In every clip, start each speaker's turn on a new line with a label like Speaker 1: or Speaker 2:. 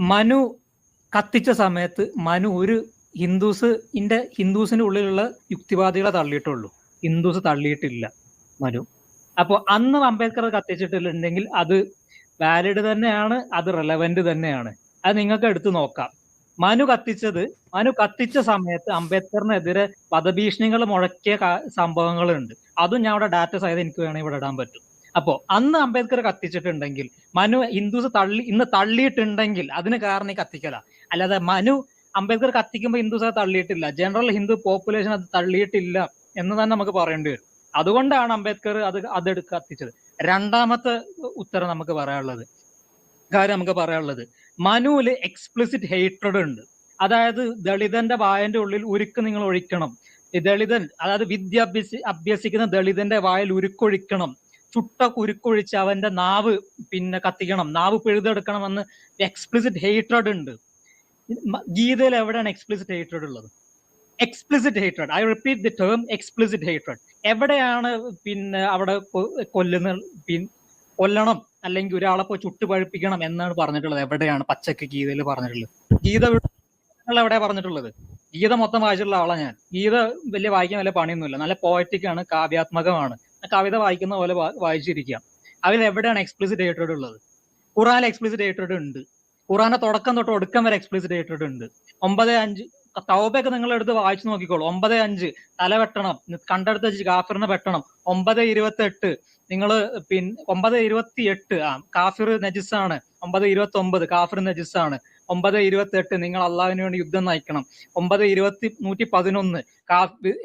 Speaker 1: മനു കത്തിച്ച സമയത്ത് മനു ഒരു ഹിന്ദുസ് ഇന്റെ ഹിന്ദുസിന്റെ ഉള്ളിലുള്ള യുക്തിവാദികളെ തള്ളിയിട്ടുള്ളൂ. ഹിന്ദുസ് തള്ളിയിട്ടില്ല മനു. അപ്പോൾ അന്ന് അംബേദ്കർ കത്തിച്ചിട്ടില്ലെങ്കിൽ അത് വാലിഡ് തന്നെയാണ് അത് റെലവെന്റ് തന്നെയാണ്. അത് നിങ്ങൾക്ക് എടുത്തു നോക്കാം. മനു കത്തിച്ചത് മനു കത്തിച്ച സമയത്ത് അംബേദ്കറിനെതിരെ വധഭീഷണികൾ മുഴക്കിയ സംഭവങ്ങളുണ്ട്. അതും ഞാൻ അവിടെ ഡാറ്റ സഹിതം എനിക്ക് വേണമെങ്കിൽ ഇവിടെ ഇടാൻ പറ്റും. അപ്പോ അന്ന് അംബേദ്കർ കത്തിച്ചിട്ടുണ്ടെങ്കിൽ മനു ഹിന്ദുസ് തള്ളി ഇന്ന് തള്ളിയിട്ടുണ്ടെങ്കിൽ അതിന് കാരണം ഈ കത്തിക്കല. അല്ലാതെ മനു അംബേദ്കർ കത്തിക്കുമ്പോൾ ഹിന്ദുസ് അത് തള്ളിയിട്ടില്ല. ജനറൽ ഹിന്ദു പോപ്പുലേഷൻ അത് തള്ളിയിട്ടില്ല എന്ന് തന്നെ നമുക്ക് പറയേണ്ടി വരും. അതുകൊണ്ടാണ് അംബേദ്കർ അത് അതെടുത്ത് കത്തിച്ചത്. രണ്ടാമത്തെ ഉത്തരം നമുക്ക് പറയാനുള്ളത് കാര്യം നമുക്ക് പറയാനുള്ളത് മനുവിൽ എക്സ്പ്ലിസിറ്റ് ഹേറ്റഡ് ഉണ്ട്. അതായത് ദളിതന്റെ വായന്റെ ഉള്ളിൽ ഉരുക്ക് നിങ്ങൾ ഒഴിക്കണം. ദളിതൻ അതായത് വിദ്യ അഭ്യസി അഭ്യസിക്കുന്ന ദളിതന്റെ വായിൽ ഉരുക്കൊഴിക്കണം. ചുട്ട കുരുക്കൊഴിച്ച് അവന്റെ നാവ് പിന്നെ കത്തിക്കണം. നാവ് പിഴുതെടുക്കണമെന്ന് എക്സ്പ്ലിസിറ്റ് ഹേറ്റഡ് ഉണ്ട്. ഗീതയിൽ എവിടെയാണ് എക്സ്പ്ലിസിറ്റ് ഹേറ്റഡ് ഉള്ളത്? Explicit hated I repeat the term explicit hated എവിടെയാണ് പിന്നെ അവിടെ കൊല്ലുന്ന കൊല്ലണം അല്ലെങ്കിൽ ഒരാളെ പോയി ചുട്ട് പഴുപ്പിക്കണം എന്നാണ് പറഞ്ഞിട്ടുള്ളത്. എവിടെയാണ് പച്ചക്ക് ഗീതയിൽ പറഞ്ഞിട്ടുള്ളത്? ഗീത എവിടെ പറഞ്ഞിട്ടുള്ളത്? ഗീത മൊത്തം വായിച്ചിട്ടുള്ള ആളാണ് ഞാൻ. ഗീത വലിയ വായിക്കാൻ വലിയ പണിയൊന്നുമില്ല. നല്ല പോയറ്റിക് ആണ് കാവ്യാത്മകമാണ്. കവിത വായിക്കുന്ന പോലെ വായിച്ചിരിക്കാം അതിൽ എവിടെയാണ് എക്സ്പ്ലിസിറ്റ് ഹേറ്റഡ് ഉള്ളത്? ഖുറാനിൽ എക്സ്പ്ലിസിറ്റ് ഹേറ്റഡ് ഉണ്ട്. ഖുറാന്റെ തുടക്കം തൊട്ട് ഒടുക്കം വരെ എക്സ്പ്ലിസിറ്റ് ഹേറ്റഡ് ഉണ്ട്. ഒമ്പത് അഞ്ച് തൗബയൊക്കെ നിങ്ങൾ എടുത്ത് വായിച്ചു നോക്കിക്കോളൂ. ഒമ്പത് അഞ്ച് തല വെട്ടണം. കണ്ടെടുത്ത് വെച്ച് കാഫിറിനെ വെട്ടണം. ഒമ്പത് ഇരുപത്തി എട്ട് നിങ്ങൾ പിന്നെ ഒമ്പത് ഇരുപത്തി എട്ട് ആ കാഫിർ നജിസാണ്. ഒമ്പത് ഇരുപത്തി ഒമ്പത് കാഫിർ നജിസാണ്. ഒമ്പത് ഇരുപത്തി എട്ട് നിങ്ങൾ അള്ളാഹുവിന് വേണ്ടി യുദ്ധം നയിക്കണം. ഒമ്പത് ഇരുപത്തി നൂറ്റി പതിനൊന്ന്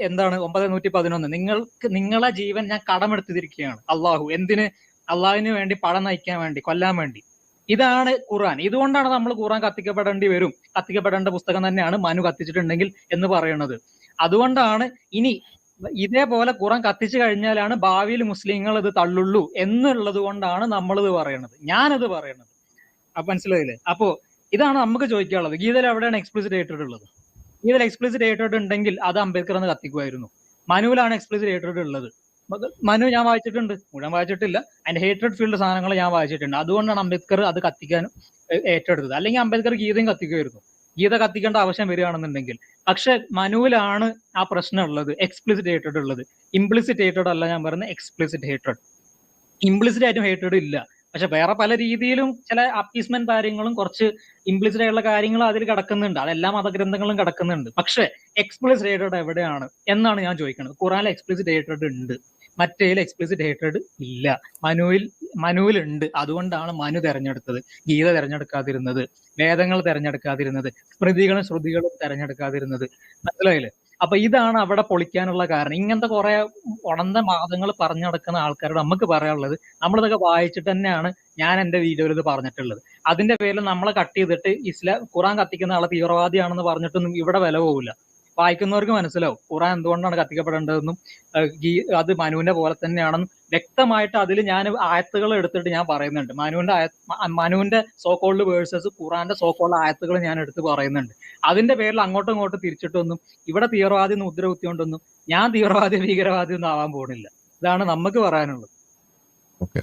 Speaker 1: എന്താണ്? ഒമ്പത് നൂറ്റി പതിനൊന്ന്. നിങ്ങൾക്ക് നിങ്ങളെ ജീവൻ ഞാൻ കടമെടുത്തിരിക്കുകയാണ്. അള്ളാഹു എന്തിന്? അള്ളാഹുവിന് വേണ്ടി പടം നയിക്കാൻ വേണ്ടി കൊല്ലാൻ വേണ്ടി. ഇതാണ് ഖുർആൻ. ഇതുകൊണ്ടാണ് നമ്മൾ ഖുർആൻ കത്തിക്കപ്പെടേണ്ടി വരും. കത്തിക്കപ്പെടേണ്ട പുസ്തകം തന്നെയാണ് മനു കത്തിച്ചിട്ടുണ്ടെങ്കിൽ എന്ന് പറയുന്നത്. അതുകൊണ്ടാണ് ഇനി ഇതേപോലെ ഖുറാൻ കത്തിച്ചു കഴിഞ്ഞാലാണ് ഭാവിയിൽ മുസ്ലിങ്ങൾ ഇത് തള്ളുള്ളൂ എന്നുള്ളത് കൊണ്ടാണ് നമ്മളിത് പറയണത് ഞാനത് പറയണത് അപ്പൊ മനസ്സിലായില്ലേ? അപ്പോ ഇതാണ് നമുക്ക് ചോദിക്കാനുള്ളത്. ഗീതയിൽ എവിടെയാണ് എക്സ്പ്ലിസിറ്റ് ഏറ്റഡ് ഉള്ളത് ഗീതയിൽ എക്സ്പ്ലിസിറ്റ് ഏറ്റഡ് ഉണ്ടെങ്കിൽ അത് അംബേദ്കർ എന്ന് കത്തിക്കുമായിരുന്നു. മനുവിലാണ് എക്സ്പ്ലിസിറ്റ് ഏറ്റഡ് ഉള്ളത് മനു ഞാൻ വായിച്ചിട്ടുണ്ട്. മുഴുവൻ വായിച്ചിട്ടില്ല. അതിന്റെ ഹേറ്റഡ് ഫീൽഡ് സാധനങ്ങൾ ഞാൻ വായിച്ചിട്ടുണ്ട്. അതുകൊണ്ടാണ് അംബേദ്കർ അത് കത്തിക്കാൻ ഏറ്റെടുത്തത്. അല്ലെങ്കിൽ അംബേദ്കർ ഗീതയും കത്തിക്കുമായിരുന്നു. ഗീത കത്തിക്കേണ്ട ആവശ്യം വരികയാണെന്നുണ്ടെങ്കിൽ. പക്ഷെ മനുവിലാണ് ആ പ്രശ്നം ഉള്ളത്. എക്സ്പ്ലിസിറ്റ് ഹേറ്റഡ് ഉള്ളത്. ഇംപ്ലിസിറ്റ് ഹേറ്റഡ് അല്ല ഞാൻ പറയുന്നത് എക്സ്പ്ലിസിറ്റ് ഹേറ്റഡ് ഇംപ്ലിസിറ്റ് ആയിട്ടും ഹേറ്റഡ് ഇല്ല. പക്ഷെ വേറെ പല രീതിയിലും ചില അപ്പീസ്മെന്റ് കാര്യങ്ങളും കുറച്ച് ഇംപ്ലിസിഡ് ആയിട്ടുള്ള കാര്യങ്ങൾ അതിൽ കിടക്കുന്നുണ്ട്. അതെല്ലാ മതഗ്രന്ഥങ്ങളും കിടക്കുന്നുണ്ട്. പക്ഷെ എക്സ്പ്ലിസിറ്റ് ഹേറ്റഡ് എവിടെയാണ് എന്നാണ് ഞാൻ ചോദിക്കുന്നത്. ഖുറാനിൽ എക്സ്പ്ലിസിറ്റ് ഹേറ്റഡ് ഉണ്ട്. മറ്റേതിൽ എക്സ്പ്ലിസിറ്റ് ഹേറ്റഡ് ഇല്ല. മനുവിൽ മനുവിൽ ഉണ്ട് അതുകൊണ്ടാണ് മനു തെരഞ്ഞെടുത്തത്. ഗീത തെരഞ്ഞെടുക്കാതിരുന്നത്. വേദങ്ങൾ തെരഞ്ഞെടുക്കാതിരുന്നത്. സ്മൃതികളും ശ്രുതികളും തെരഞ്ഞെടുക്കാതിരുന്നത്. മനസ്സിലായില്ലേ? അപ്പൊ ഇതാണ് അവിടെ പൊളിക്കാനുള്ള കാരണം. ഇങ്ങനത്തെ കുറെ ഉണർന്ന വാദങ്ങൾ പറഞ്ഞു നടക്കുന്ന ആൾക്കാരോട് നമുക്ക് പറയാനുള്ളത് നമ്മളിതൊക്കെ വായിച്ചിട്ട് തന്നെയാണ് ഞാൻ എന്റെ വീഡിയോയിൽ ഇത് പറഞ്ഞിട്ടുള്ളത്. അതിന്റെ പേരിൽ നമ്മളെ കട്ട് ചെയ്തിട്ട് ഇസ്ലാം ഖുറാൻ കത്തിക്കുന്ന ആളെ തീവ്രവാദിയാണെന്ന് പറഞ്ഞിട്ടൊന്നും ഇവിടെ വില പോകില്ല വായിക്കുന്നവർക്ക് മനസ്സിലാവും. ഖുറാൻ എന്തുകൊണ്ടാണ് കത്തിക്കപ്പെടേണ്ടതെന്നും അത് മനുവിന്റെ പോലെ തന്നെയാണെന്നും വ്യക്തമായിട്ട് അതിൽ ഞാൻ ആയത്തുകൾ എടുത്തിട്ട് ഞാൻ പറയുന്നുണ്ട്. മനുവിന്റെ ആയ മനുവിന്റെ സോക്കോൾഡ് വേഴ്സസ് ഖുറാന്റെ സോക്കോൾഡ് ആയത്തുകൾ ഞാൻ എടുത്ത് പറയുന്നുണ്ട്. അതിന്റെ പേരിൽ അങ്ങോട്ടും ഇങ്ങോട്ടും തിരിച്ചിട്ടൊന്നും ഇവിടെ തീവ്രവാദി എന്ന് മുദ്ര ഞാൻ തീവ്രവാദി ഭീകരവാദി ഒന്നും ആവാൻ പോണില്ല ഇതാണ് നമുക്ക് പറയാനുള്ളത്.